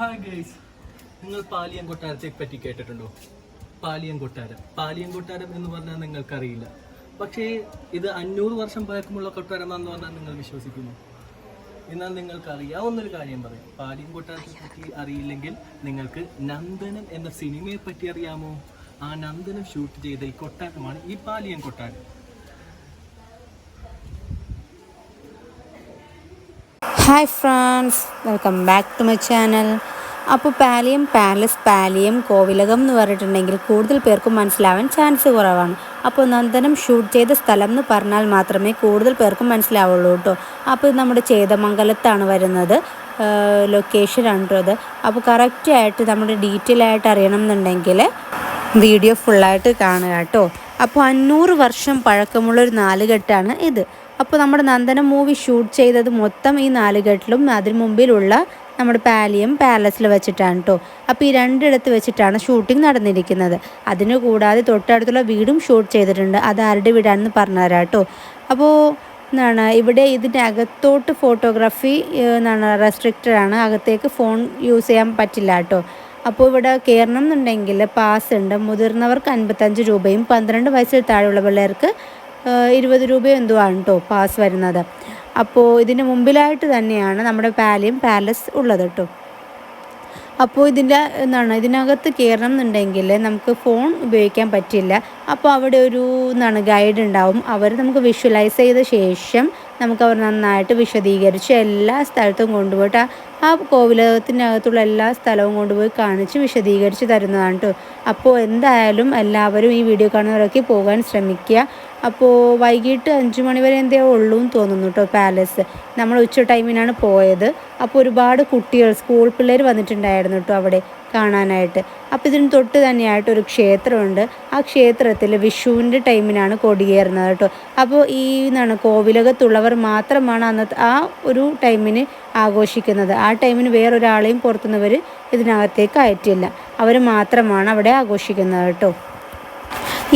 Hi guys നിങ്ങൾ പാലിയം കൊട്ടാരത്തെ പറ്റി കേട്ടിട്ടുണ്ടോ? പാലിയം കൊട്ടാരം പാലിയം കൊട്ടാരം എന്ന് പറഞ്ഞാൽ നിങ്ങൾക്കറിയില്ല. പക്ഷേ ഇത് അഞ്ഞൂറ് വർഷം പഴക്കമുള്ള കൊട്ടാരമാണെന്ന് പറഞ്ഞാൽ നിങ്ങൾ വിശ്വസിക്കുന്നു. എന്നാൽ നിങ്ങൾക്ക് അറിയാവുന്നൊരു കാര്യം പറയും. പാലിയം കൊട്ടാരത്തെ പറ്റി അറിയില്ലെങ്കിൽ നിങ്ങൾക്ക് നന്ദനം എന്ന സിനിമയെ പറ്റി അറിയാമോ? ആ നന്ദനം ഷൂട്ട് ചെയ്ത ഈ കൊട്ടാരമാണ് ഈ പാലിയം കൊട്ടാരം hi friends welcome back to my channel അപ്പോൾ പാലിയം പാലസ് പാലിയം കോവിലകം എന്ന് പറഞ്ഞിട്ടുണ്ടെങ്കിൽ കൂടുതൽ പേർക്കും മനസ്സിലാവാൻ ചാൻസ് കുറവാണ്. അപ്പോൾ നന്ദനം ഷൂട്ട് ചെയ്ത സ്ഥലം എന്ന് പറഞ്ഞാൽ മാത്രമേ കൂടുതൽ പേർക്കും മനസ്സിലാവുള്ളൂ കേട്ടോ അപ്പോൾ നമ്മുടെ ചേതമംഗലത്താണ് വരുന്നത്. ലൊക്കേഷനാണ് കേട്ടോ അത് അപ്പോൾ കറക്റ്റായിട്ട് നമ്മുടെ ഡീറ്റെയിൽ ആയിട്ട് അറിയണം എന്നുണ്ടെങ്കിൽ വീഡിയോ ഫുള്ളായിട്ട് കാണുക കേട്ടോ അപ്പോൾ അഞ്ഞൂറ് വർഷം പഴക്കമുള്ളൊരു നാലുകെട്ടാണ് ഇത്. അപ്പോൾ നമ്മുടെ നന്ദനം മൂവി ഷൂട്ട് ചെയ്തത് മൊത്തം ഈ നാലുകെട്ടിലും അതിന് മുമ്പിലുള്ള നമ്മുടെ പാലിയം പാലസിൽ വെച്ചിട്ടാണ് കേട്ടോ അപ്പോൾ ഈ രണ്ടിടത്ത് വെച്ചിട്ടാണ് ഷൂട്ടിംഗ് നടന്നിരിക്കുന്നത്. അതിന് കൂടാതെ തൊട്ടടുത്തുള്ള വീടും ഷൂട്ട് ചെയ്തിട്ടുണ്ട്. അത് ആരുടെ വീടാണെന്ന് പറഞ്ഞുതരാം കേട്ടോ അപ്പോൾ എന്താണ് ഇവിടെ ഇതിന്റെ അകത്തോട്ട് ഫോട്ടോഗ്രാഫി എന്താണ് റെസ്ട്രിക്റ്റഡ് ആണ്. അകത്തേക്ക് ഫോൺ യൂസ് ചെയ്യാൻ പറ്റില്ല കേട്ടോ അപ്പോൾ ഇവിടെ കയറണം എന്നുണ്ടെങ്കിൽ പാസ് ഉണ്ട്. മുതിർന്നവർക്ക് അൻപത്തഞ്ച് രൂപയും പന്ത്രണ്ട് വയസ്സിൽ താഴെയുള്ള പിള്ളേർക്ക് ഇരുപത് രൂപയോ എന്തോ ആണ് കേട്ടോ പാസ് വരുന്നത്. അപ്പോൾ ഇതിന് മുമ്പിലായിട്ട് തന്നെയാണ് നമ്മുടെ പാലിയം പാലസ് ഉള്ളത് കേട്ടോ അപ്പോൾ ഇതിന്റെ എന്താണ് ഇതിനകത്ത് കയറണം എന്നുണ്ടെങ്കിൽ നമുക്ക് ഫോൺ ഉപയോഗിക്കാൻ പറ്റില്ല. അപ്പോൾ അവിടെ ഒരു എന്താണ് ഗൈഡ് ഉണ്ടാവും. അവർ നമുക്ക് വിഷ്വലൈസ് ചെയ്ത ശേഷം നമുക്ക് അവർ നന്നായിട്ട് വിശദീകരിച്ച് എല്ലാ സ്ഥലത്തും കൊണ്ടുപോയിട്ട് ആ കോവിലകത്തിനകത്തുള്ള എല്ലാ സ്ഥലവും കൊണ്ടുപോയി കാണിച്ച് വിശദീകരിച്ച് തരുന്നതാണ് കേട്ടോ അപ്പോൾ എന്തായാലും എല്ലാവരും ഈ വീഡിയോ കാണുന്നവരൊക്കെ പോകാൻ ശ്രമിക്കുക. അപ്പോൾ വൈകിട്ട് അഞ്ച് മണിവരെ എന്തേ ഉള്ളൂ എന്ന് തോന്നുന്നു കേട്ടോ പാലസ് നമ്മൾ ഉച്ച ടൈമിനാണ് പോയത്. അപ്പോൾ ഒരുപാട് കുട്ടികൾ സ്കൂൾ പിള്ളേർ വന്നിട്ടുണ്ടായിരുന്നു കേട്ടോ അവിടെ കാണാനായിട്ട്. അപ്പോൾ ഇതിന് തൊട്ട് തന്നെയായിട്ട് ഒരു ക്ഷേത്രമുണ്ട്. ആ ക്ഷേത്രത്തിൽ വിഷുവിന്റെ ടൈമിനാണ് കൊടിയേറുന്നത് കേട്ടോ അപ്പോൾ ഈ എന്താണ് കോവിലകത്തുള്ളവർ മാത്രമാണ് അന്നത്തെ ആ ഒരു ടൈമിന് ആഘോഷിക്കുന്നത്. ആ ടൈമിന് വേറൊരാളെയും പുറത്തുനിന്നവർ ഇതിനകത്തേക്ക് അയറ്റില്ല. അവർ മാത്രമാണ് അവിടെ ആഘോഷിക്കുന്നത് കേട്ടോ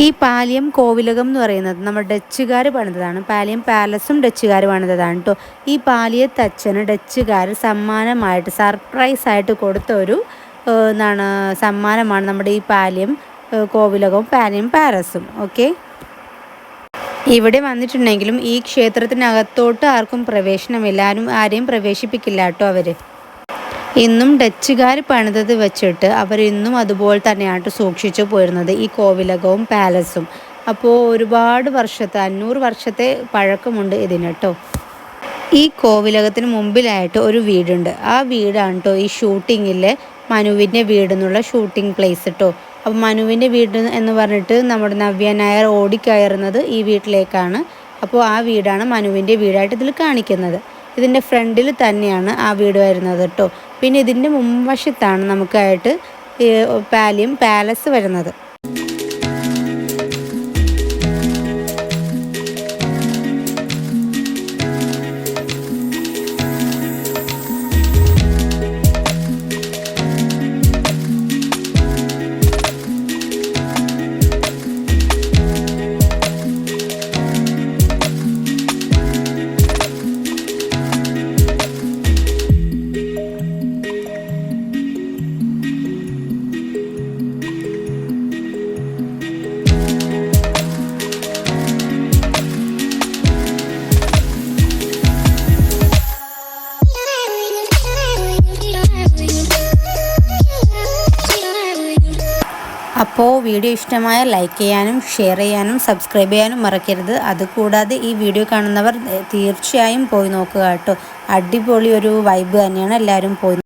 ഈ പാലിയം കോവിലകം എന്ന് പറയുന്നത് നമ്മൾ ഡച്ചുകാർ പണിതതാണ്. പാലിയം പാലസും ഡച്ചുകാർ പണിതതാണ് കേട്ടോ ഈ പാലിയത്തച്ഛന് ഡച്ചുകാർ സമ്മാനമായിട്ട് സർപ്രൈസ് ആയിട്ട് കൊടുത്ത ഒരു എന്താണ് സമ്മാനമാണ് നമ്മുടെ ഈ പാലിയം കോവിലകവും പാലിയം പാലസും. ഓക്കെ? ഇവിടെ വന്നിട്ടുണ്ടെങ്കിലും ഈ ക്ഷേത്രത്തിനകത്തോട്ട് ആർക്കും പ്രവേശനമില്ല. ആരും ആരെയും പ്രവേശിപ്പിക്കില്ല കേട്ടോ അവർ ഇന്നും ഡച്ചുകാർ പണിതത് വെച്ചിട്ട് അവർ ഇന്നും അതുപോലെ തന്നെയാണ് സൂക്ഷിച്ചു പോയിരുന്നത് ഈ കോവിലകവും പാലസും. അപ്പോൾ ഒരുപാട് വർഷത്തെ അഞ്ഞൂറ് വർഷത്തെ പഴക്കമുണ്ട് ഇതിന് കേട്ടോ ഈ കോവിലകത്തിന് മുമ്പിലായിട്ട് ഒരു വീടുണ്ട്. ആ വീടാണ് കേട്ടോ ഈ ഷൂട്ടിങ്ങിൽ മനുവിന്റെ വീട് എന്നുള്ള ഷൂട്ടിംഗ് പ്ലേസ് കേട്ടോ അപ്പോൾ മനുവിന്റെ വീട് എന്ന് പറഞ്ഞിട്ട് നമ്മുടെ നവ്യ നായർ ഓടിക്കയറുന്നത് ഈ വീട്ടിലേക്കാണ്. അപ്പോൾ ആ വീടാണ് മനുവിന്റെ വീടായിട്ട് ഇതിൽ കാണിക്കുന്നത്. ഇതിന്റെ ഫ്രണ്ടിൽ തന്നെയാണ് ആ വീട് വരുന്നത് കേട്ടോ പിന്നെ ഇതിന്റെ മുൻവശത്താണ് നമുക്കായിട്ട് പാലിയം പാലസ് വരുന്നത്. അപ്പോൾ വീഡിയോ ഇഷ്ടമായ ലൈക്ക് ചെയ്യാനും ഷെയർ ചെയ്യാനും സബ്സ്ക്രൈബ് ചെയ്യാനും മറക്കരുത്. അതുകൂടാതെ ഈ വീഡിയോ കാണുന്നവർ തീർച്ചയായും പോയി നോക്കുക കേട്ടോ. അടിപൊളി ഒരു വൈബ് തന്നെയാണ് എല്ലാവരും പോയി